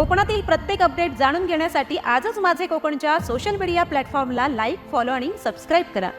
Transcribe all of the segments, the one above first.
कोकणातील प्रत्येक अपडेट जाणून घेण्यासाठी आजच माझे कोकणच्या सोशल मीडिया प्लॅटफॉर्मला लाईक फॉलो आणि सबस्क्राईब करा.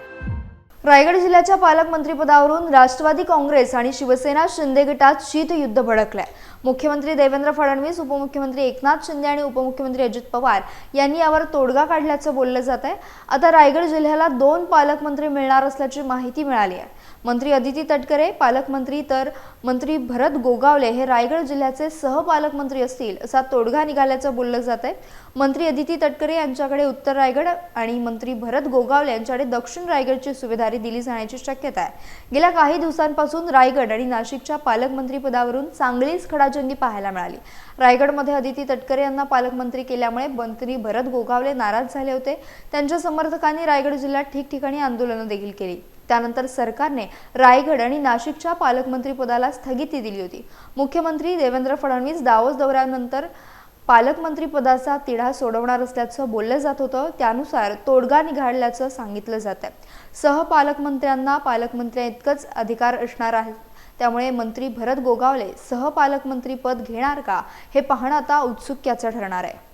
रायगड जिल्ह्याच्या पालकमंत्रीपदावरून राष्ट्रवादी काँग्रेस आणि शिवसेना शिंदे गटात शीतयुद्ध भडकलंय. मुख्यमंत्री देवेंद्र फडणवीस उपमुख्यमंत्री एकनाथ शिंदे आणि उपमुख्यमंत्री अजित पवार यांनी यावर तोडगा काढल्याचं बोललं जात आहे. आता रायगड जिल्ह्याला दोन पालकमंत्री मिळणार असल्याची माहिती मिळाली आहे. मंत्री अदिती तटकरे पालकमंत्री तर मंत्री भरत गोगावले हे रायगड जिल्ह्याचे सहपालकमंत्री असतील असा तोडगा निघाल्याचं बोललं जात आहे. मंत्री अदिती तटकरे यांच्याकडे उत्तर रायगड आणि मंत्री भरत गोगावले यांच्याकडे दक्षिण रायगडची सुभेदारी दिली जाण्याची शक्यता आहे. गेल्या काही दिवसांपासून रायगड आणि नाशिकच्या पालकमंत्री पदावरून चांगलीच खडाजंगी पाहायला मिळाली. रायगडमध्ये अदिती तटकरे यांना पालकमंत्री केल्यामुळे मंत्री भरत गोगावले नाराज झाले होते. त्यांच्या समर्थकांनी रायगड जिल्ह्यात ठिकठिकाणी आंदोलनं देखील केली. त्यानंतर सरकारने रायगड आणि नाशिकच्या पालकमंत्री पदाला स्थगिती दिली होती. मुख्यमंत्री देवेंद्र फडणवीस दावोस दौऱ्यानंतर पालकमंत्री पदाचा तिढा सोडवणार असल्याचं बोललं जात होतं. त्यानुसार तोडगा निघाडल्याचं सांगितलं जात आहे सहपालकमंत्र्यांना पालकमंत्र्या इतकंच अधिकार असणार आहे. त्यामुळे मंत्री भरत गोगावले सहपालकमंत्री पद घेणार का हे पाहणं आता उत्सुक्याचं ठरणार आहे